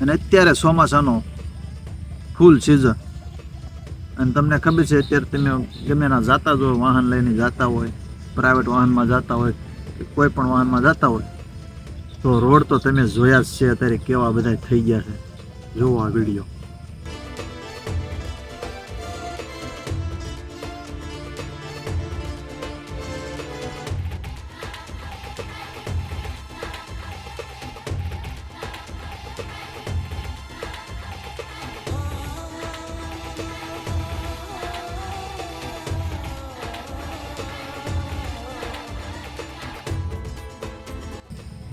અને અત્યારે ચોમાસાનો ફૂલ સિઝન અને તમને ખબર છે, અત્યારે તમે ગમે એના જાતા જ હોય, વાહન લઈને જતા હોય પ્રાઇવેટ વાહનમાં જતા હોય, કે કોઈ પણ વાહનમાં જતા હોય, તો રોડ તો તમે જોયા જ છે, અત્યારે કેવા બધા થઈ ગયા છે. જોવો આ વીડિયો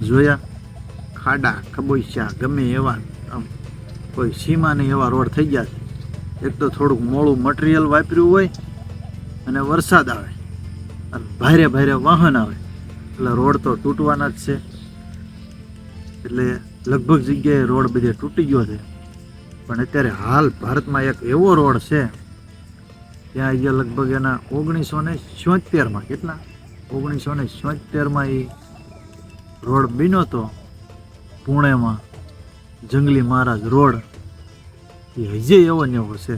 જોયા? ખાડા ખબોચ્યા ગમે એવા, આમ કોઈ સીમા નહીં, એવા રોડ થઈ ગયા છે. એક તો થોડુંક મોડું મટીરિયલ વાપર્યું હોય અને વરસાદ આવે. અને ભારે ભારે વાહન આવે. એટલે રોડ તો તૂટવાના જ છે. એટલે લગભગ જગ્યાએ રોડ બધે તૂટી ગયો છે. પણ અત્યારે હાલ ભારતમાં એક એવો રોડ છે, ત્યાં અહીંયા લગભગ એના ઓગણીસો ને છોતેરમાં, કેટલા? ઓગણીસો ને છોતેરમાં એ રોડ બન્યો તો પુણેમાં જંગલી મહારાજ રોડ, એ હજે એવો ને એવો છે.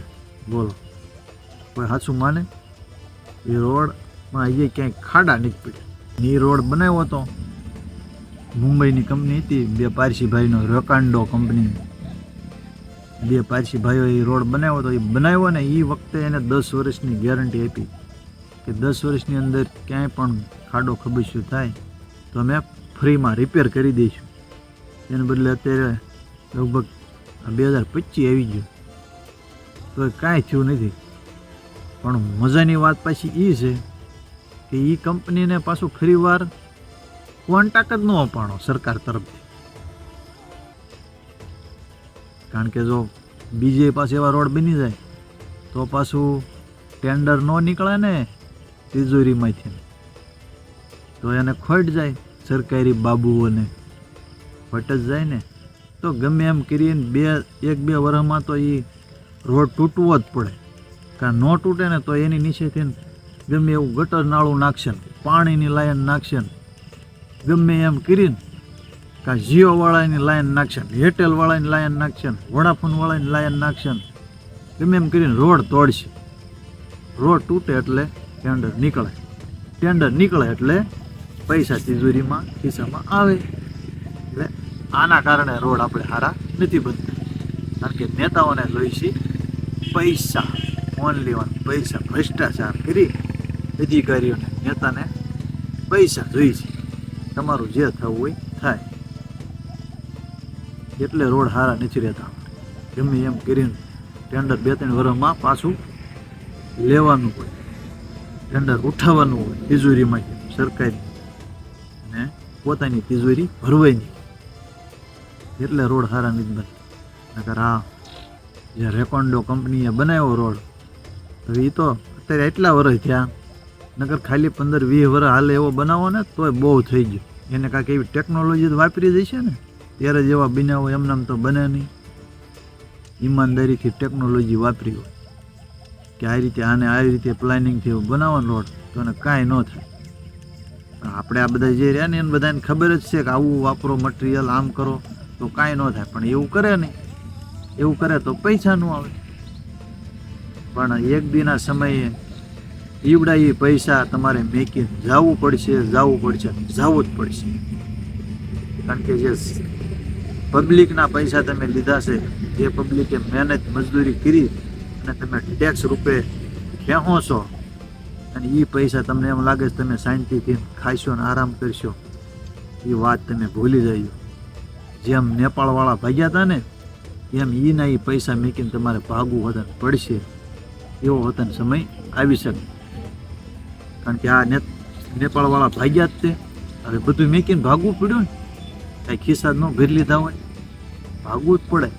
બોલો. કોઈ સાચું માને? એ રોડમાં હજે ક્યાંય ખાડા નીકળી એ રોડ બનાવ્યો હતો મુંબઈની કંપની હતી, બે પારસીભાઈનો રોકાંડો કંપની. બે પારસીભાઈઓ એ રોડ બનાવ્યો હતો એ બનાવ્યો ને એ વખતે એને દસ વર્ષની ગેરંટી આપી કે દસ વર્ષની અંદર ક્યાંય પણ ખાડો ખબસ્યું થાય. તો અમે ફ્રીમાં રિપેર કરી દઈશું. એને બદલે અત્યારે લગભગ બે હજાર પચીસ આવી ગયું. તો કાંઈ થયું નથી. પણ મજાની વાત પાછી એ છે કે એ કંપનીને પાછું ફરીવાર કોન્ટાક જ ન અપાણો સરકાર તરફથી. કારણ કે જો બીજે પાસે એવા રોડ બની જાય, તો પાછું ટેન્ડર ન નીકળે ને તિજોરીમાંથી. તો એને ખોટ જાય. સરકારી બાબુઓને જ જાય ને, તો ગમે એમ કરીને બે, એક બે વર્ષમાં તો એ રોડ તૂટવો જ પડે. કારણ ન તૂટે ને તો એની નીચેથી ગમે એવું ગટર નાળું નાખશે ને, પાણીની લાઈન નાખશે ને, ગમે એમ કરીને કાં જીઓવાળાની લાઈન નાખશે ને એરટેલવાળાની લાઈન નાખશે ને વોડાફોનવાળાની લાઈન નાખશે ને, ગમે એમ કરીને રોડ તોડશે. રોડ તૂટે એટલે ટેન્ડર નીકળે. ટેન્ડર નીકળે એટલે પૈસા તિજોરીમાં ખિસ્સામાં આવે. એટલે આના કારણે રોડ આપણે સારા નથી બનતા. કારણ કે નેતાઓને જોઈ છે, પૈસા ફોન વન પૈસા, ભ્રષ્ટાચાર કરી અધિકારીઓને, નેતાને પૈસા જોઈ છે. તમારું જે થવું હોય, થાય. એટલે રોડ સારા નથી રહેતા. ગમે એમ કરીને ટેન્ડર બે ત્રણ વર્ષમાં પાછું લેવાનું હોય. ટેન્ડર ઉઠાવવાનું હોય, તિજોરીમાં સરકારી પોતાની તિજોરી ભરવાની. એટલે રોડ સારા નથી બનતા નકર આ જે રેકોન્ડો કંપનીએ બનાવ્યો રોડ, તો એ તો અત્યારે એટલા વર્ષ થયા, નકર ખાલી પંદર વીસ વર્ષ હાલે એવો બનાવો ને, તોય બહુ થઈ ગયું. એને કાંઈક એવી ટેકનોલોજી વાપરી જશે ને, ત્યારે જેવા બનાવો એમનામ તો બને નહીં. ઈમાનદારીથી ટેકનોલોજી વાપરી હોય. કે આ રીતે આને આ રીતે પ્લાનિંગથી બનાવવાનો રોડ, તો એને કાંઈ ન થાય. પણ આપણે આ બધા જે રહ્યા ને એને બધાને ખબર જ છે કે આવું વાપરો મટીરિયલ આમ કરો, તો કાંઈ ન થાય. પણ એવું કરે નહીં એવું કરે તો પૈસા ન આવે. પણ એક દીના સમયે ઈવડા એ પૈસા તમારે મેકીને જવું પડશે જવું પડશે, જવું જ પડશે. કારણ કે જે પબ્લિકના પૈસા તમે લીધા છે જે પબ્લિકે મહેનત, મજદૂરી કરી અને તમે ટેક્સ રૂપે ખેહો અને એ પૈસા તમને એમ લાગે છે તમે શાંતિથી ખાશો ને આરામ કરશો. એ વાત તમે ભૂલી જાય જેમ નેપાળવાળા ભાગ્યા હતા ને, એમ એના એ પૈસા મેકીને તમારે ભાગવું હોતા પડશે. એવો હોતાનો સમય આવી શકે. કારણ કે આ ને નેપાળવાળા ભાગ્યા જ તે. હવે બધું મેકીને ભાગવું પડ્યું ને, કાંઈ ખિસ્સા ન ભરી લીધા હોય. ભાગવું જ પડે.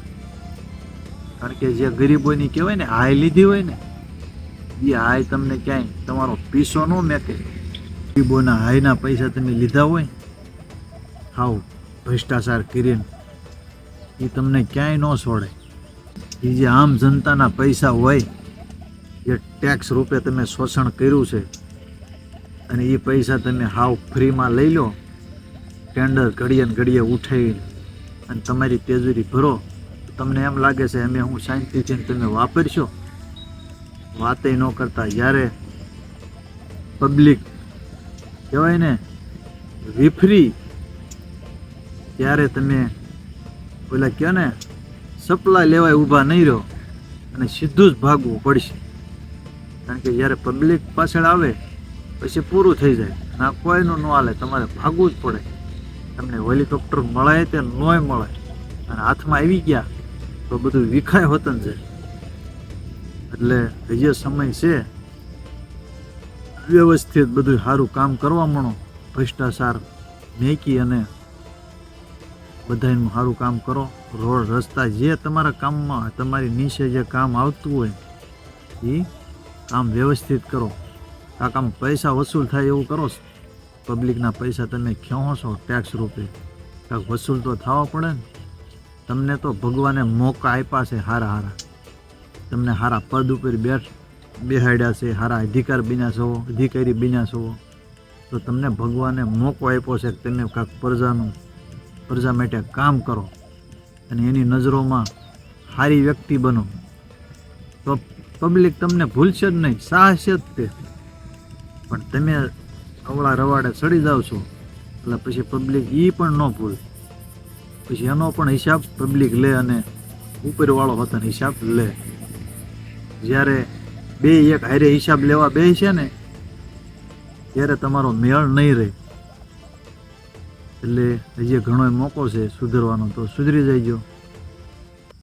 કારણ કે જે ગરીબોની કહેવાય ને, હાય લીધી હોય ને એ હાય તમને ક્યાંય? તમારો પીસો ન મેકે ગરીબોના હાયના પૈસા તમે લીધા હોય, હાવ ભ્રષ્ટાચાર કરીને, એ તમને ક્યાંય ન છોડે. એ જે આમ જનતાના પૈસા હોય જે ટેક્સ રૂપે તમે શોષણ કર્યું છે, અને એ પૈસા તમે હાવ ફ્રીમાં લઈ લો ટેન્ડર ઘડીએ ઘડીએ ઉઠાવીને અને તમારી તેજુરી ભરો. તમને એમ લાગે છે, અમે હું શાંતિથી તમે વાપરશો? વાતે ન કરતા. જ્યારે પબ્લિક કહેવાય ને વિફરી ત્યારે તમે પેલા કહો ને, સપ્લાય લેવાય ઊભા નહીં રહો અને સીધું જ ભાગવું પડશે. કારણ કે જ્યારે પબ્લિક પાછળ આવે, પછી પૂરું થઈ જાય. ના કોઈનું ન હાલે, તમારે ભાગવું જ પડે. તમને હેલિકોપ્ટર મળે તે નોય મળે? અને હાથમાં આવી ગયા, તો બધું વિખાય હોતન છે એટલે જે સમય છે, વ્યવસ્થિત બધું સારું કામ કરવા મળો, ભ્રષ્ટાચાર મેકી અને બધાનું સારું કામ કરો. રોડ, રસ્તા જે તમારા કામમાં તમારી નીચે જે કામ આવતું હોય એ કામ વ્યવસ્થિત કરો. આ કામ પૈસા વસૂલ થાય એવું કરો. પબ્લિકના પૈસા તમે ક્યાં છો ટેક્સ રૂપે. કાંક વસૂલ તો થવા પડે ને. તમને તો ભગવાને મોકા આપ્યા છે હારા હારા. તમને હારા પદ ઉપર બેઠ, બેહાડ્યા છે, હારા અધિકાર બન્યા છો, અધિકારી બન્યા છો, તો તમને ભગવાને મોકો આપ્યો છે કે કાંઈક પ્રજાનું, પ્રજા માટે કામ કરો અને એની નજરોમાં સારી વ્યક્તિ બનો. તો પબ્લિક તમને ભૂલશે જ નહીં, સાહસે જ તે. પણ તમે અવળા રવાડે ચડી જાઓ છો, એટલે પછી પબ્લિક એ પણ ન ભૂલ. પછી એનો પણ હિસાબ પબ્લિક લે અને ઉપરવાળો હતો હિસાબ લે. જ્યારે બે એક હારે હિસાબ લેવા બે છે ને, ત્યારે તમારો મેળ નહીં રહે. એટલે હજી ઘણો મોકો છે સુધરવાનો. તો સુધરી જઈજો